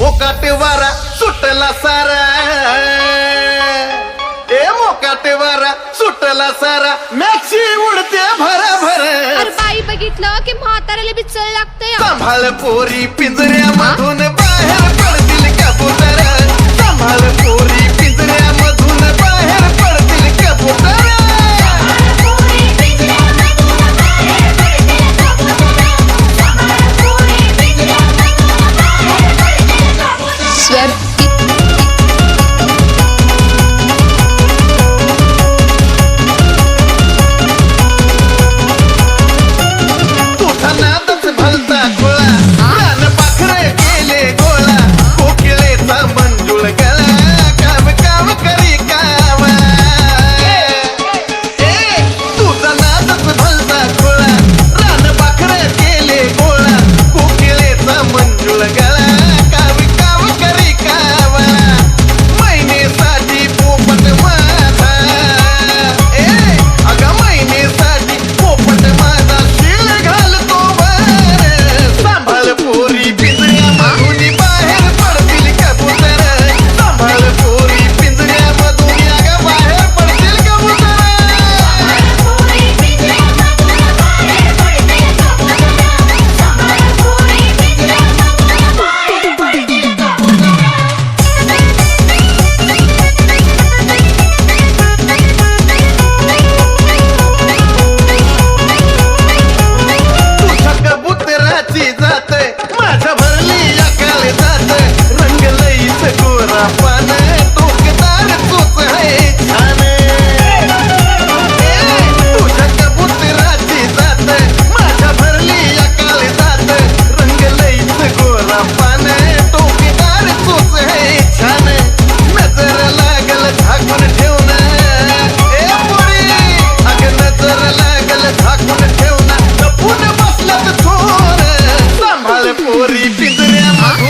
मोकाटे वारा सुटला सारा. ए मोकाटे वारा सुटला सारा. मॅक्सी उडते भरा भर बाई बघितलं की म्हाताऱ्याला बिचळ लागतंय. सांभाळ पोरी पिंजऱ्यामधून pendurei a mão.